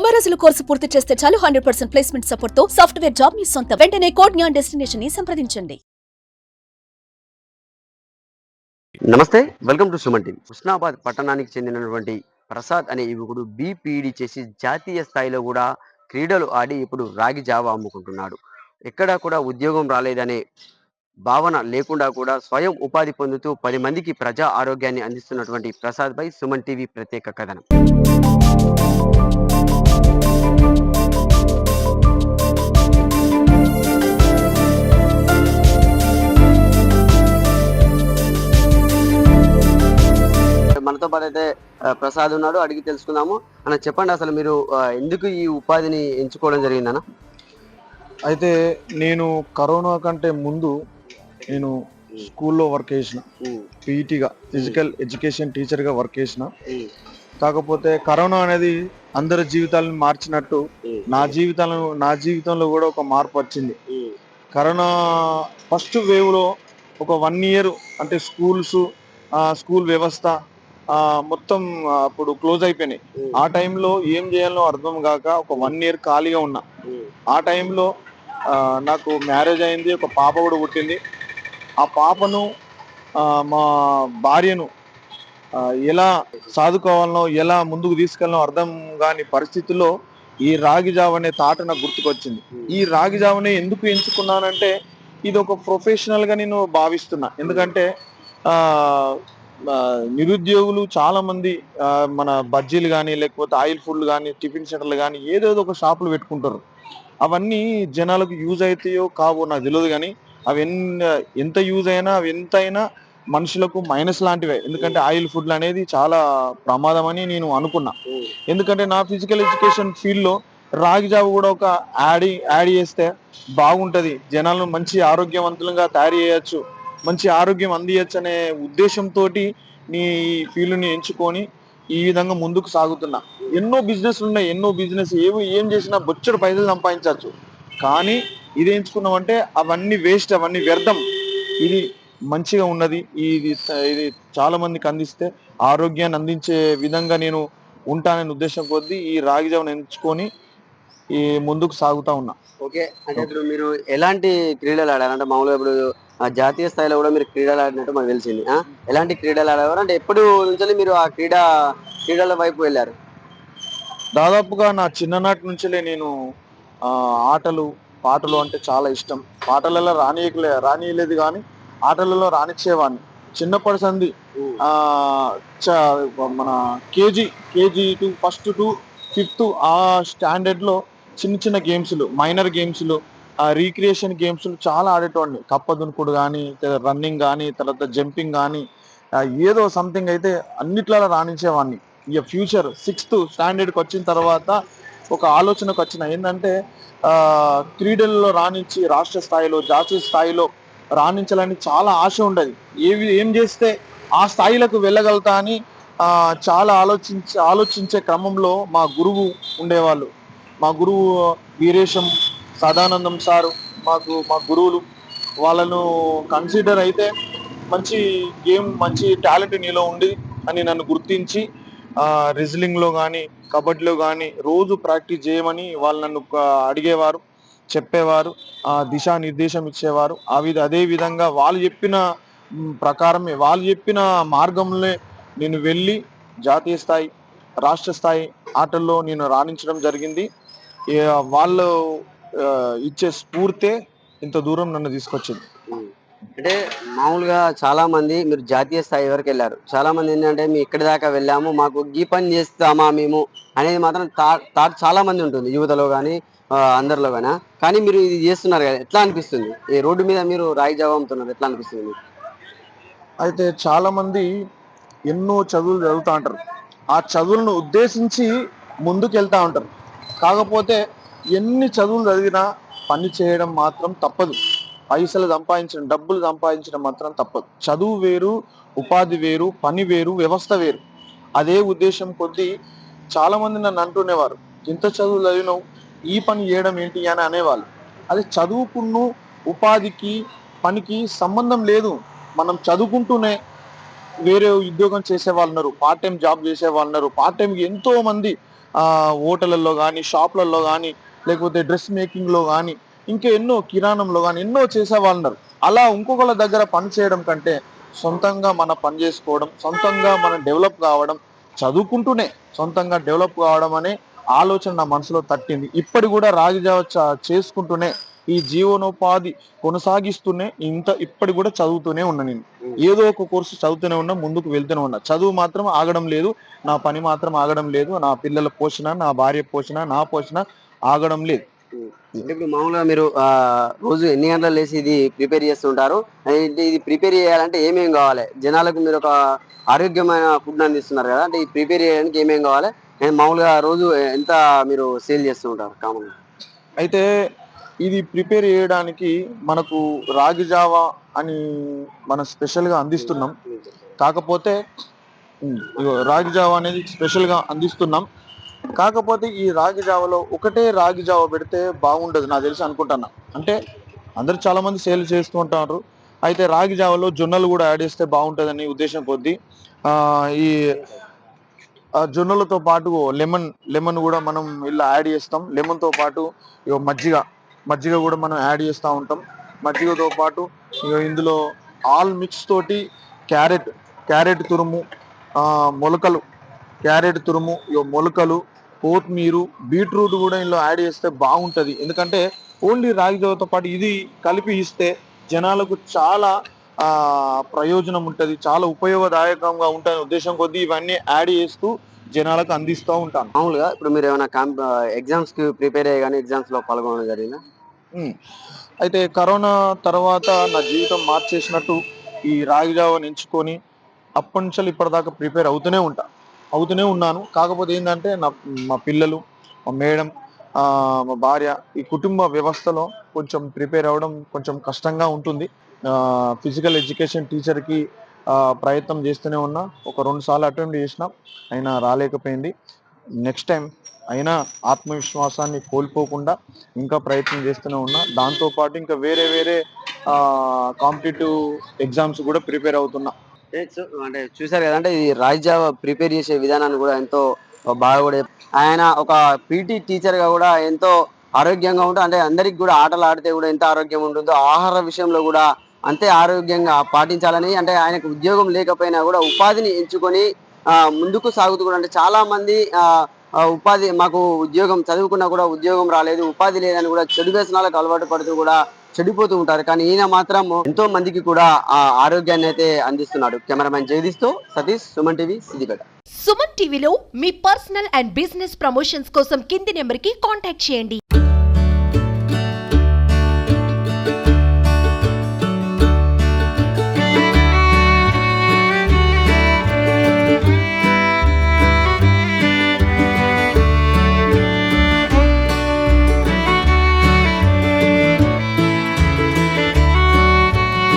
సమరసులు course పూర్తి చేస్తే చాలు హండ్రెడ్ పర్సెంట్ ప్లేస్మెంట్ సపోర్ట్తో సాఫ్ట్వేర్ జాబ్ మీ సొంత. వెంటనే కోడ్ జ్ఞాన్ డెస్టినేషన్ని సంప్రదించండి. నమస్తే welcome to Suman TV. Husnabad పట్టణానికి చెందినటువంటి ప్రసాద్ అనే యువకుడు బీపీడీ చేసి జాతీయ స్థాయిలో కూడా క్రీడలు ఆడి ఇప్పుడు రాగి జావా అమ్ముకుంటున్నాడు. ఎక్కడా కూడా ఉద్యోగం రాలేదనే భావన లేకుండా కూడా స్వయం ఉపాధి పొందుతూ పది మందికి ప్రజా ఆరోగ్యాన్ని అందిస్తున్నటువంటి ప్రసాద్ పై సుమన్ టీవీ ప్రత్యేక కథనం. అయితే ఆ, ప్రసాద్ ఉన్నాడు అడిగి తెలుసుకుందాము. అన్న చెప్పండి అసలు మీరు ఎందుకు ఈ ఉపాధిని ఎంచుకోవడం జరిగిందన్న? అయితే నేను కరోనా కంటే ముందు నేను స్కూల్లో వర్క్ చేసిన. పీఈటీగా ఫిజికల్ ఎడ్యుకేషన్ టీచర్గా వర్క్ చేసిన. కాకపోతే కరోనా అనేది అందరి జీవితాలను మార్చినట్టు నా జీవితాలను నా జీవితంలో కూడా ఒక మార్పు వచ్చింది. కరోనా ఫస్ట్ వేవ్లో ఒక వన్ ఇయర్ అంటే స్కూల్స్ స్కూల్ వ్యవస్థ మొత్తం అప్పుడు క్లోజ్ అయిపోయినాయి. ఆ టైంలో ఏం చేయాలో అర్థం కాక ఒక వన్ ఇయర్ ఖాళీగా ఉన్నా. ఆ టైంలో నాకు మ్యారేజ్ అయింది ఒక పాప కూడా పుట్టింది. ఆ పాపను మా భార్యను ఎలా సాదుకోవాలనో ఎలా ముందుకు తీసుకెళ్ళనో అర్థం కాని పరిస్థితుల్లో ఈ రాగి జావ అనే తాట నాకు గుర్తుకొచ్చింది. ఈ రాగి జావని ఎందుకు ఎంచుకున్నానంటే ఇది ఒక ప్రొఫెషనల్గా నేను భావిస్తున్నా. ఎందుకంటే నిరుద్యోగులు చాలా మంది మన బజ్జీలు కానీ లేకపోతే ఆయిల్ ఫుడ్ కానీ టిఫిన్ సెంటర్లు కానీ ఏదేదో ఒక షాపులు పెట్టుకుంటారు. అవన్నీ జనాలకు యూజ్ అవుతాయో కావో నాకు తెలియదు కానీ అవి ఎంత యూజ్ అయినా అవి ఎంత అయినా మనుషులకు మైనస్ లాంటివే. ఎందుకంటే ఆయిల్ ఫుడ్ అనేది చాలా ప్రమాదం అని నేను అనుకున్నా. ఎందుకంటే నా ఫిజికల్ ఎడ్యుకేషన్ ఫీల్డ్లో రాగి జావ కూడా ఒక యాడ్ యాడ్ చేస్తే బాగుంటది. జనాలను మంచి ఆరోగ్యవంతులుగా తయారు చేయొచ్చు. మంచి ఆరోగ్యం అందియచ్చు అనే ఉద్దేశంతో నీ ఫీల్డ్ని ఎంచుకొని ఈ విధంగా ముందుకు సాగుతున్నా. ఎన్నో బిజినెస్ ఉన్నాయి ఎన్నో బిజినెస్ ఏవి ఏం చేసినా బొచ్చడు పైసలు సంపాదించవచ్చు. కానీ ఇది ఎంచుకున్నామంటే అవన్నీ వేస్ట్ అవన్నీ వ్యర్థం. ఇది మంచిగా ఉన్నది. ఇది ఇది చాలా మందికి అందిస్తే ఆరోగ్యాన్ని అందించే విధంగా నేను ఉంటానని ఉద్దేశం కొద్దీ ఈ రాగి జావను ఎంచుకొని ఈ ముందుకు సాగుతా ఉన్నా. ఓకే. అంటే ఇప్పుడు మీరు ఎలాంటి క్రీడలు ఆడారు? అంటే మామూలుగా ఇప్పుడు జాతీయ స్థాయిలో కూడా మీరు క్రీడలు ఆడినట్టు మనకు తెలిసింది. ఎలాంటి క్రీడలు ఆడేవారు? అంటే ఎప్పుడు నుంచి మీరు ఆ క్రీడా క్రీడల వైపు వెళ్ళారు? దాదాపుగా నా చిన్ననాటి నుంచే నేను ఆటలు పాటలు అంటే చాలా ఇష్టం. పాటలలో రానియలే రానియలేదు కానీ ఆటలలో రానిచ్చేవాడిని చిన్నప్పటి సంది చ- మన KG KG to first to fifth ఆ స్టాండర్డ్లో చిన్న చిన్న గేమ్స్లు మైనర్ గేమ్స్లు ఆ రీక్రియేషన్ గేమ్స్ చాలా ఆడేటోడిని. కప్ప దునుకుడు కానీ రన్నింగ్ కానీ తర్వాత జంపింగ్ కానీ ఏదో సంథింగ్ అయితే అన్నిట్లలో రాణించేవాడిని. ఇక ఫ్యూచర్ సిక్స్త్ స్టాండర్డ్కి వచ్చిన తర్వాత ఒక ఆలోచనకు వచ్చిన. ఏంటంటే క్రీడల్లో రాణించి రాష్ట్ర స్థాయిలో జాతీయ స్థాయిలో రాణించాలని చాలా ఆశ ఉండదు. ఏవి ఏం చేస్తే ఆ స్థాయిలకు వెళ్ళగలుగుతా అని చాలా ఆలోచించే ఆలోచించే క్రమంలో మా గురువు ఉండేవాళ్ళు. మా గురువు వీరేశం సదానందం సారు మాకు మా గురువులు వాళ్ళను కన్సిడర్ అయితే మంచి గేమ్ మంచి టాలెంట్ నీలో ఉంది అని నన్ను గుర్తించి రెజ్లింగ్లో కానీ కబడ్డీలో కానీ రోజు ప్రాక్టీస్ చేయమని వాళ్ళు నన్ను అడిగేవారు చెప్పేవారు ఆ దిశానిర్దేశం ఇచ్చేవారు. ఆ అదే విధంగా వాళ్ళు చెప్పిన ప్రకారమే వాళ్ళు చెప్పిన మార్గంలో నేను వెళ్ళి జాతీయ స్థాయి రాష్ట్ర స్థాయి ఆటల్లో నేను రాణించడం జరిగింది. వాళ్ళు ఇచ్చే స్ఫూర్తే ఇంత దూరం నన్ను తీసుకొచ్చింది. అంటే మామూలుగా చాలా మంది మీరు జాతీయ స్థాయి వరకు వెళ్ళారు. చాలా మంది ఏంటంటే మేము ఇక్కడి దాకా వెళ్ళాము మాకు ఈ పని చేస్తామా మేము? అనేది మాత్రం థాట్ చాలా మంది ఉంటుంది యువతలో కానీ అందరిలో కానీ కానీ మీరు ఇది చేస్తున్నారు కదా ఎట్లా అనిపిస్తుంది? ఈ రోడ్డు మీద మీరు రాయి జావ అమ్ముతున్నారు ఎట్లా అనిపిస్తుంది మీకు? అయితే చాలా మంది ఎన్నో చదువులు చదువుతూ ఉంటారు. ఆ చదువులను ఉద్దేశించి ముందుకు వెళ్తా ఉంటారు. కాకపోతే ఎన్ని చదువులు చదివినా పని చేయడం మాత్రం తప్పదు. పైసలు సంపాదించడం డబ్బులు సంపాదించడం మాత్రం తప్పదు. చదువు వేరు ఉపాధి వేరు పని వేరు వ్యవస్థ వేరు. అదే ఉద్దేశం కొద్దీ చాలా మంది నన్ను అంటునేవారు ఇంత చదువు చదివినావు ఈ పని చేయడం ఏంటి? అని అనేవాళ్ళు. అది చదువుకున్న ఉపాధికి పనికి సంబంధం లేదు. మనం చదువుకుంటూనే వేరే ఉద్యోగం చేసే వాళ్ళు ఉన్నారు పార్ట్ టైం జాబ్ చేసే వాళ్ళు ఉన్నారు. పార్ట్ టైం ఎంతో మంది హోటళ్ళల్లో కానీ షాపులలో కానీ లేకపోతే డ్రెస్ మేకింగ్లో కానీ ఇంకా ఎన్నో కిరాణంలో కానీ ఎన్నో చేసేవాళ్ళు ఉన్నారు అలా ఇంకొకళ్ళ దగ్గర పని చేయడం కంటే సొంతంగా మన పని చేసుకోవడం సొంతంగా మనం డెవలప్ కావడం చదువుకుంటూనే సొంతంగా డెవలప్ కావడం అనే ఆలోచన నా మనసులో తట్టింది. ఇప్పటి కూడా రాగి చేసుకుంటూనే ఈ జీవనోపాధి కొనసాగిస్తూనే ఇంత ఇప్పటి కూడా చదువుతూనే ఉన్నా నేను. ఏదో ఒక కోర్సు చదువుతూనే ఉన్నా ముందుకు వెళ్తూనే ఉన్నా. చదువు మాత్రం ఆగడం లేదు నా పని మాత్రం ఆగడం లేదు నా పిల్లల పోషణ నా భార్య పోషణ నా పోషణ ఆగడం లేదు. ఇప్పుడు మామూలుగా మీరు ఆ, రోజు ఎన్ని గంటలు లేచి ఇది ప్రిపేర్ చేస్తుంటారు? అంటే ఇది ప్రిపేర్ చేయాలంటే ఏమేమి కావాలి? జనాలకు మీరు ఒక ఆరోగ్యమైన ఫుడ్ అందిస్తున్నారు కదా అంటే ఇది ప్రిపేర్ చేయడానికి ఏమేమి కావాలి? నేను మామూలుగా రోజు ఎంత మీరు సేల్ చేస్తూ ఉంటారు కామన్ అయితే ఇది ప్రిపేర్ చేయడానికి మనకు రాగి జావా అని మనం స్పెషల్గా అందిస్తున్నాం. కాకపోతే ఇగో రాగి జావా అనేది స్పెషల్గా అందిస్తున్నాం. కాకపోతే ఈ రాగి జావలో ఒకటే రాగి జావ పెడితే బాగుండదు నాకు తెలిసి అనుకుంటున్నా. అంటే అందరు చాలామంది సేల్ చేస్తూ ఉంటారు. అయితే రాగి జావలో జొన్నలు కూడా యాడ్ చేస్తే బాగుంటుందని ఉద్దేశం కొద్దీ ఈ జొన్నలతో పాటు లెమన్ లెమన్ కూడా మనం ఇలా యాడ్ చేస్తాం. లెమన్తో పాటు ఇగో మజ్జిగ. మజ్జిగ కూడా మనం యాడ్ చేస్తూ ఉంటాం. మజ్జిగతో పాటు ఇందులో ఆల్ మిక్స్ తోటి క్యారెట్ క్యారెట్ తురుము మొలకలు క్యారెట్ తురుము ఇగో మొలకలు కొత్తిమీరు బీట్రూట్ కూడా ఇందులో యాడ్ చేస్తే బాగుంటుంది. ఎందుకంటే ఓన్లీ రాగి జావతో పాటు ఇది కలిపి ఇస్తే జనాలకు చాలా ప్రయోజనం ఉంటుంది చాలా ఉపయోగదాయకంగా ఉంటుంది ఉద్దేశం కొద్దీ ఇవన్నీ యాడ్ చేస్తూ జనాలకు అందిస్తూ ఉంటాను మామూలుగా ఇప్పుడు మీరు ఏమైనా కాంప్ ఎగ్జామ్స్కి ప్రిపేర్ అయ్యి కానీ ఎగ్జామ్స్లో పాల్గొనడం జరిగిందా. అయితే కరోనా తర్వాత నా జీవితం మార్చేసినట్టు ఈ రాగి జావని ఎంచుకొని అప్పటి నుంచి ఇప్పటిదాకా ప్రిపేర్ అవుతూనే ఉంటా. అవుతూనే ఉన్నాను. కాకపోతే ఏంటంటే నా మా పిల్లలు మా మేడం ఆ, మా భార్య ఈ కుటుంబ వ్యవస్థలో కొంచెం ప్రిపేర్ అవ్వడం కొంచెం కష్టంగా ఉంటుంది. ఫిజికల్ ఎడ్యుకేషన్ టీచర్కి ప్రయత్నం చేస్తూనే ఉన్నా. ఒక రెండు సార్లు అటెంప్ట్ చేసిన అయినా రాలేకపోయింది. నెక్స్ట్ టైం అయినా ఆత్మవిశ్వాసాన్ని కోల్పోకుండా ఇంకా ప్రయత్నం చేస్తూనే ఉన్నా. దాంతో పాటు ఇంకా వేరే వేరే కాంపిటేటివ్ ఎగ్జామ్స్ కూడా ప్రిపేర్ అవుతున్నా. అంటే చూసారు కదా అంటే ఈ రాజ్యావ ప్రిపేర్ చేసే విధానాన్ని కూడా ఎంతో బాగా కూడా ఆయన ఒక పీటీ టీచర్గా కూడా ఎంతో ఆరోగ్యంగా ఉంటూ అంటే అందరికి కూడా ఆటలు ఆడితే కూడా ఎంత ఆరోగ్యం ఉంటుందో ఆహార విషయంలో కూడా అంతే ఆరోగ్యంగా పాటించాలని అంటే ఆయనకు ఉద్యోగం లేకపోయినా కూడా ఉపాధిని ఎంచుకొని ముందుకు సాగుతూ కూడా అంటే చాలా మంది ఉపాధి మాకు ఉద్యోగం చదువుకున్నా కూడా ఉద్యోగం రాలేదు ఉపాధి లేదని కూడా చెడు వ్యసనాలకు అలవాటు పడుతూ కూడా చెడిపోతూ ఉంటారు. కానీ ఈయన మాత్రం ఎంతో మందికి కూడా ఆ ఆరోగ్యాన్ని అయితే అందిస్తున్నాడు. కెమెరామెన్ జగదీష్తో సతీష్ సుమన్ టీవీ సిద్దిపేట. సుమన్ టీవీలో మీ పర్సనల్ అండ్ బిజినెస్ ప్రమోషన్స్ కోసం కింది నెంబర్కి కాంటాక్ట్ చేయండి.